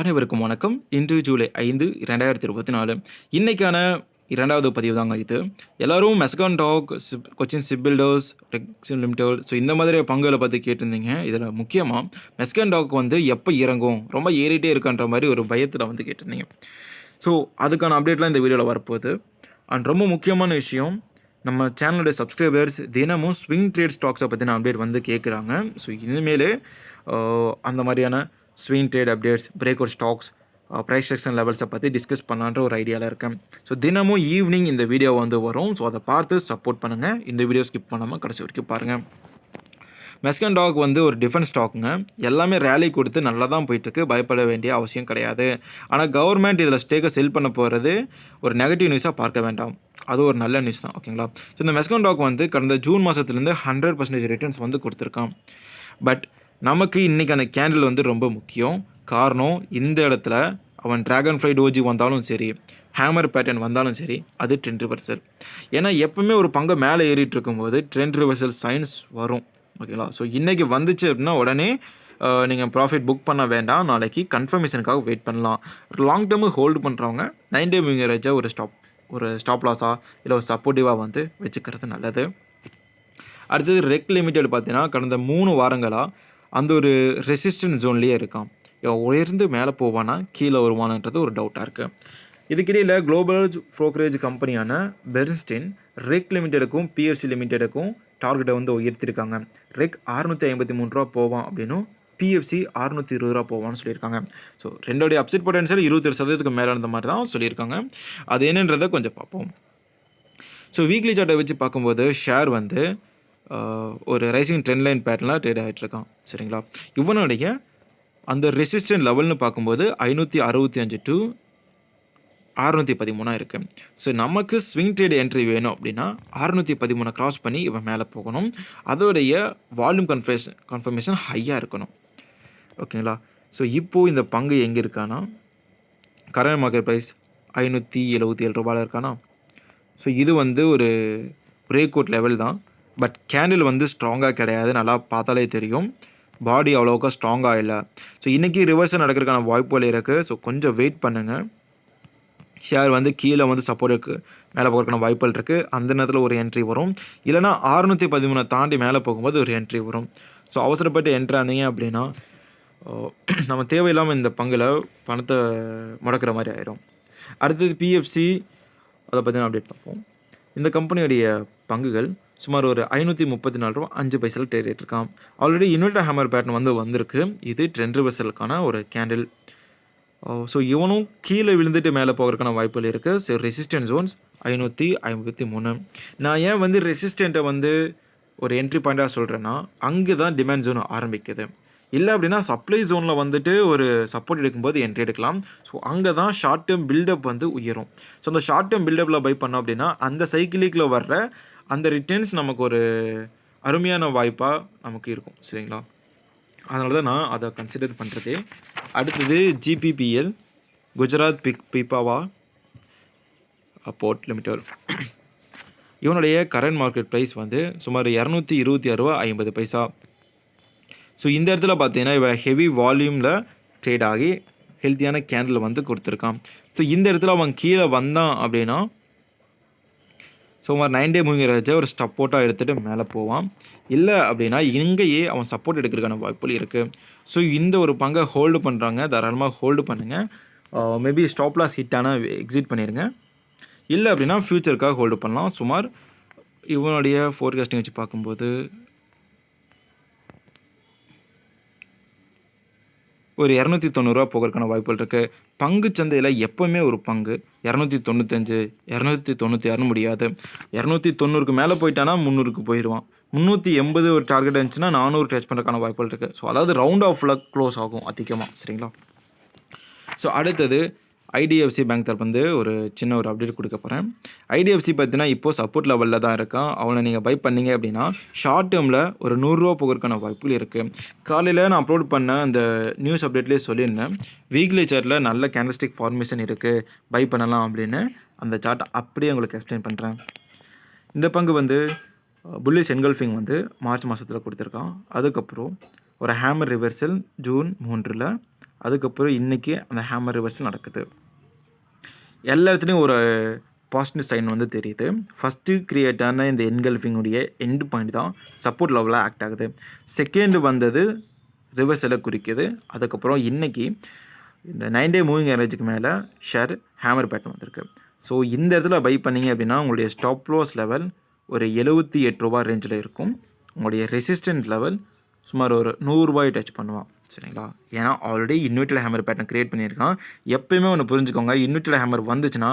அனைவருக்கும் வணக்கம். இன்று ஜூலை ஐந்து இரண்டாயிரத்தி இருபத்தி நாலு. இன்றைக்கான இரண்டாவது பதிவு தாங்க இது. எல்லோரும் Mazagon dock ship Cochin ship builders rexine limited so இந்த மாதிரி பங்குகளை பற்றி கேட்டிருந்தீங்க. இதில் முக்கியமாக மெஸ்கான் டாக் வந்து எப்போ இறங்கும் ரொம்ப ஏறிட்டே இருக்குன்ற மாதிரி ஒரு பயத்தில் வந்து கேட்டிருந்தீங்க. ஸோ அதுக்கான அப்டேட்லாம் இந்த வீடியோவில் வரப்போகுது. அண்ட் ரொம்ப முக்கியமான விஷயம் நம்ம சேனலுடைய சப்ஸ்கிரைபர்ஸ் தினமும் ஸ்விங் ட்ரேட் ஸ்டாக்ஸை பற்றின அப்டேட் வந்து கேட்குறாங்க ஸோ இனிமேல் அந்த மாதிரியான swing trade updates breakout stocks price section லெவல்ஸை பற்றி டிஸ்கஸ் பண்ணலான்ற ஒரு ஐடியாவில் இருக்கேன். ஸோ தினமும் ஈவினிங் இந்த வீடியோ வந்து வரும். ஸோ அதை பார்த்து சப்போர்ட் பண்ணுங்கள் இந்த வீடியோ ஸ்கிப் பண்ணாமல் கடைசி வரைக்கும் பாருங்கள் மெஸ்கன் டாக் வந்து ஒரு டிஃபென்ஸ் ஸ்டாக்குங்க எல்லாமே ரேலி கொடுத்து நல்லா தான் போயிட்டுருக்கு. பயப்பட வேண்டிய அவசியம் கிடையாது. ஆனால் கவர்மெண்ட் இதில் ஸ்டேக்கை செல் பண்ண போகிறது ஒரு நெகட்டிவ் நியூஸாக பார்க்க வேண்டாம். அது ஒரு நல்ல நியூஸ் தான். ஓகேங்களா ஸோ இந்த மெஸ்கன் டாக் வந்து கடந்த ஜூன் மாதத்துலேருந்து ஹண்ட்ரட் பர்சன்டேஜ் ரிட்டர்ன்ஸ் வந்து கொடுத்துருக்கான் பட் நமக்கு இன்றைக்கான கேண்டில் வந்து ரொம்ப முக்கியம். காரணம் இந்த இடத்துல அவன் டிராகன் ஃப்ளை டோஜி வந்தாலும் சரி ஹேமர் பேட்டர்ன் வந்தாலும் சரி அது ட்ரெண்ட் ரிவர்சல் ஏன்னா எப்பவுமே ஒரு பங்கை மேலே ஏறிட்டு இருக்கும்போது ட்ரெண்ட் ரிவர்சல் சைன்ஸ் வரும். ஓகேங்களா ஸோ இன்றைக்கி வந்துச்சு அப்படின்னா உடனே நீங்கள் ப்ராஃபிட் புக் பண்ண வேண்டாம். நாளைக்கு கன்ஃபர்மேஷனுக்காக வெயிட் பண்ணலாம். லாங் டேர்மு ஹோல்டு பண்ணுறவங்க நைன் டே மிங்கரேஜாக ஒரு ஸ்டாப் ஒரு ஸ்டாப் லாஸாக இல்லை ஒரு சப்போர்ட்டிவாக வந்து வச்சுக்கிறது நல்லது. அடுத்தது ரெக் லிமிடெட் பார்த்தீங்கன்னா கடந்த மூணு வாரங்களாக அந்த ஒரு ரெசிஸ்டன்ட் ஜோன்லேயே இருக்கான். இவன் உயர்ந்து மேலே போவானா கீழே வருவானான்றது ஒரு டவுட்டாக இருக்குது இதுக்கிடையில் குளோபல் ப்ரோக்கரேஜ் கம்பெனியான பெர்ஸ்டின் ரெக் லிமிடெடுக்கும் பிஎஃப்சி லிமிடெடுக்கும் டார்கெட்டை வந்து உயர்த்திருக்காங்க. ரெக் அறுநூற்றி ஐம்பத்தி மூணு ரூபா போவான் அப்படின்னும் பிஎஃப்சி அறுநூற்றி இருபது ரூபா போவான்னு சொல்லியிருக்காங்க. ஸோ ரெண்டோடைய அப்செட் பொட்டன்ஷியல் இருபத்தேழு சதவீதத்துக்கு மேலே இருந்த மாதிரி தான் சொல்லியிருக்காங்க. அது என்னன்றதை கொஞ்சம் பார்ப்போம். ஸோ வீக்லி சார்ட்டை வச்சு பார்க்கும்போது ஷேர் வந்து ஒரு ரைசிங் ட்ரெண்ட் லைன் பேட்டர்னில் ட்ரேட் ஆகிட்டு இருக்கான். சரிங்களா? இவனுடைய அந்த ரெசிஸ்டன்ட் லெவல்னு பார்க்கும்போது ஐநூற்றி அறுபத்தி அஞ்சு டு அறுநூற்றி பதிமூணாக இருக்குது ஸோ நமக்கு ஸ்விங் ட்ரேடு என்ட்ரி வேணும் அப்படின்னா அறுநூற்றி பதிமூணை கிராஸ் பண்ணி இவன் மேலே போகணும். அதோடைய வால்யூம் கன்ஃபர்மேஷன் கன்ஃபர்மேஷன் ஹையாக இருக்கணும். ஓகேங்களா? ஸோ இப்போது இந்த பங்கு எங்கே இருக்கானா? கரண்ட் மார்க்கெட் ப்ரைஸ் ஐநூற்றி எழுபத்தி ஏழு ரூபாயில் இருக்கானா? ஸோ இது வந்து ஒரு பிரேக் அவுட் லெவல் தான். பட் கேண்டில் வந்து ஸ்ட்ராங்காக கிடையாது. நல்லா பார்த்தாலே தெரியும். பாடி அவ்வளோக்கா ஸ்ட்ராங்காக இல்லை. ஸோ இன்றைக்கி ரிவர்ஸில் நடக்கிறதுக்கான வாய்ப்புகள் இருக்குது ஸோ கொஞ்சம் வெயிட் பண்ணுங்கள் ஷேர் வந்து கீழே வந்து சப்போர்ட்டுக்கு மேலே போகிறதுக்கான வாய்ப்புகள் இருக்குது அந்த நேரத்தில் ஒரு என்ட்ரி வரும். இல்லைனா அறுநூற்றி பதிமூணை தாண்டி மேலே போகும்போது ஒரு என்ட்ரி வரும். ஸோ அவசரப்பட்டு என்ட்ரி ஆனீங்க அப்படின்னா நம்ம தேவையில்லாமல் இந்த பங்கில் பணத்தை முடக்கிற மாதிரி ஆயிரும். அடுத்தது பிஎஃப்சி அதை பற்றின அப்டேட் பார்ப்போம். இந்த கம்பெனியுடைய பங்குகள் சுமார் ஒரு ஐநூற்றி முப்பத்தி நாலு ரூபா அஞ்சு பைசாவில் ட்ரேட் இருக்கான் ஆல்ரெடி இன்வெர்டர் ஹேமர் பேட்டர்ன் வந்து வந்திருக்கு. இது ட்ரெண்ட் ரிவர்சலுக்கான ஒரு கேண்டில் ஸோ இவனும் கீழே விழுந்துட்டு மேலே போகிறதுக்கான வாய்ப்புகள் இருக்குது ஸோ ரெசிஸ்டன்ட் ஜோன்ஸ் ஐநூற்றி ஐம்பத்தி மூணு. நான் ஏன் வந்து ரெசிஸ்டண்ட்டை வந்து ஒரு என்ட்ரி பாயிண்ட்டாக சொல்கிறேன்னா அங்கே தான் டிமாண்ட் ஜோன் ஆரம்பிக்குது. இல்லை அப்படின்னா சப்ளை ஜோனில் வந்துட்டு ஒரு சப்போர்ட் எடுக்கும்போது என்ட்ரி எடுக்கலாம். ஸோ அங்கே தான் ஷார்ட் டேர்ம் பில்டப் வந்து உயரும். ஸோ அந்த ஷார்ட் டேர்ம் பில்டப்பில் பை பண்ணோம் அப்படின்னா அந்த சைக்கிளிக்கில் வர்ற அந்த ரிட்டர்ன்ஸ் நமக்கு ஒரு அருமையான வாய்ப்பாக நமக்கு இருக்கும். சரிங்களா? அதனால தான் நான் அதை கன்சிடர் பண்ணுறது அடுத்தது ஜிபிபிஎல் குஜராத் பிக் பிபாவா போர்ட் லிமிட்டர் இவனுடைய கரண்ட் மார்க்கெட் ப்ரைஸ் வந்து சுமார் இரநூத்தி இருபத்தி ஆறு ஐம்பது பைசா. ஸோ இந்த இடத்துல பார்த்தீங்கன்னா இவன் ஹெவி வால்யூமில் ட்ரேட் ஆகி ஹெல்த்தியான கேண்டில் வந்து கொடுத்துருக்கான். ஸோ இந்த இடத்துல அவன் கீழே வந்தான் அப்படின்னா சுமார் நைன் டே மூவிங் ஒரு சப்போர்ட்டாக எடுத்துகிட்டு மேலே போவான். இல்லை அப்படின்னா இங்கேயே அவன் சப்போர்ட் எடுக்கிறதுக்கான வாய்ப்புகள் இருக்குது ஸோ இந்த ஒரு பங்கை ஹோல்டு பண்ணுறாங்க தாராளமாக ஹோல்டு பண்ணுங்கள் மேபி uh, ஸ்டாப்லாஸ் ஹிட்டான எக்ஸிட் பண்ணிடுங்க இல்லை அப்படின்னா ஃப்யூச்சருக்காக ஹோல்டு பண்ணலாம். சுமார் இவனுடைய ஃபோர்காஸ்டிங் வச்சு பார்க்கும்போது ஒரு இரநூத்தி தொண்ணூறுரூவா போகிறதுக்கான வாய்ப்புகள் இருக்குது பங்கு சந்தையில் எப்போவுமே ஒரு பங்கு. இரநூத்தி தொண்ணூத்தஞ்சு இரநூத்தி தொண்ணூற்றி இரநூறு முடியாது. இரநூத்தி தொண்ணூறுக்கு மேலே போயிட்டானா முந்நூறுக்கு போயிடுவான் முந்நூற்றி எண்பது ஒரு டார்கெட் இருந்துச்சுன்னா நானூறு டச் பண்ணுறதுக்கான வாய்ப்புகள் இருக்குது ஸோ அதாவது ரவுண்ட் ஆஃபில் க்ளோஸ் ஆகும் அதிகமாக சரிங்களா? ஸோ அடுத்தது ஐடிஎஃப்சி பேங்க் தரப்பு ஒரு சின்ன ஒரு அப்டேட் கொடுக்க போகிறேன் ஐடிஎஃப்சி பார்த்தீங்கன்னா இப்போது சப்போர்ட் லெவலில் தான் இருக்கான் அவனை நீங்கள் பை பண்ணீங்க அப்படின்னா ஷார்ட் டேர்மில் ஒரு நூறுரூவா போகிறதுக்கான வாய்ப்புகள் இருக்குது காலையில் நான் அப்லோட் பண்ண அந்த நியூஸ் அப்டேட்லேயே சொல்லியிருந்தேன். வீக்லி சார்ட்டில் நல்ல கேண்டல்ஸ்டிக் ஃபார்மேஷன் இருக்குது பை பண்ணலாம் அப்படின்னு. அந்த சார்ட்டை அப்படியே உங்களுக்கு எக்ஸ்பிளைன் பண்ணுறேன் இந்த பங்கு வந்து புல்லிஷ் என்கல்ஃபிங் வந்து மார்ச் மாதத்தில் கொடுத்துருக்கான். அதுக்கப்புறம் ஒரு ஹேமர் ரிவர்சல் ஜூன் மூன்றில் அதுக்கப்புறம் இன்றைக்கி அந்த ஹேமர் ரிவர்ஸ் நடக்குது. எல்லா இடத்துலையும் ஒரு பாசிட்டிவ் சைன் வந்து தெரியுது. ஃபஸ்ட்டு கிரியேட் ஆன இந்த என்கல்ஃபிங்குடைய எண்டு பாயிண்ட் தான் சப்போர்ட் லெவலில் ஆக்ட் ஆகுது. செகண்டு வந்தது ரிவர்ஸில் குறிக்குது. அதுக்கப்புறம் இன்றைக்கி இந்த நைன் டே மூவிங் ஏரேஜுக்கு மேலே ஷேர் ஹேமர் பேட்டன் வந்திருக்கு. ஸோ இந்த இடத்துல பை பண்ணீங்க அப்படின்னா உங்களுடைய ஸ்டாப் லாஸ் லெவல் ஒரு எழுபத்தி எட்டு ரூபா ரேஞ்சில் இருக்கும். உங்களுடைய ரெசிஸ்டன்ட் லெவல் சுமார் ஒரு நூறுரூபாய் டச் பண்ணுவான். சரிங்களா? ஏன்னா already inverted hammer pattern create பண்ணியிருக்கான். எப்பயுமே ஒன்று புரிஞ்சுக்கோங்க இன்வெர்டட் ஹேமர் வந்துச்சுன்னா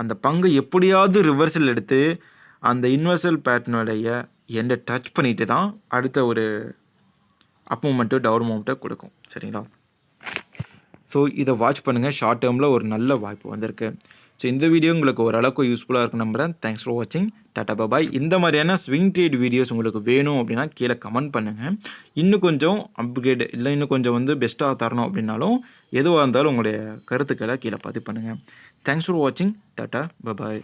அந்த பங்கு எப்படியாவது ரிவர்சல் எடுத்து அந்த இன்வெர்சல் பேட்டர்னுடைய எண்டை டச் பண்ணிட்டு தான் அடுத்த ஒரு அப் மூமெண்ட்டு டவுன் மூமெண்ட்டை கொடுக்கும். சரிங்களா? ஸோ இதை வாட்ச் பண்ணுங்கள் ஷார்ட் டேர்மில் ஒரு நல்ல வாய்ப்பு வந்திருக்கு. ஸோ இந்த வீடியோ உங்களுக்கு ஓரளவுக்கு யூஸ்ஃபுல்லாக இருக்கும் நம்புறேன். தேங்க்ஸ் ஃபார் வாட்சிங் டாட்டா பாபாய் இந்த மாதிரியான ஸ்விங் ட்ரேட் வீடியோஸ் உங்களுக்கு வேணும் அப்படின்னா கீழே கமெண்ட் பண்ணுங்கள் இன்னும் கொஞ்சம் அப்கிரேட் இல்லை இன்னும் கொஞ்சம் வந்து பெஸ்ட்டாக தரணும் அப்படின்னாலும் எதுவாக இருந்தாலும் உங்களுடைய கருத்துக்களை கீழே பதிவு பண்ணுங்கள் தேங்க்ஸ் ஃபார் வாட்சிங் டாட்டா பபாய்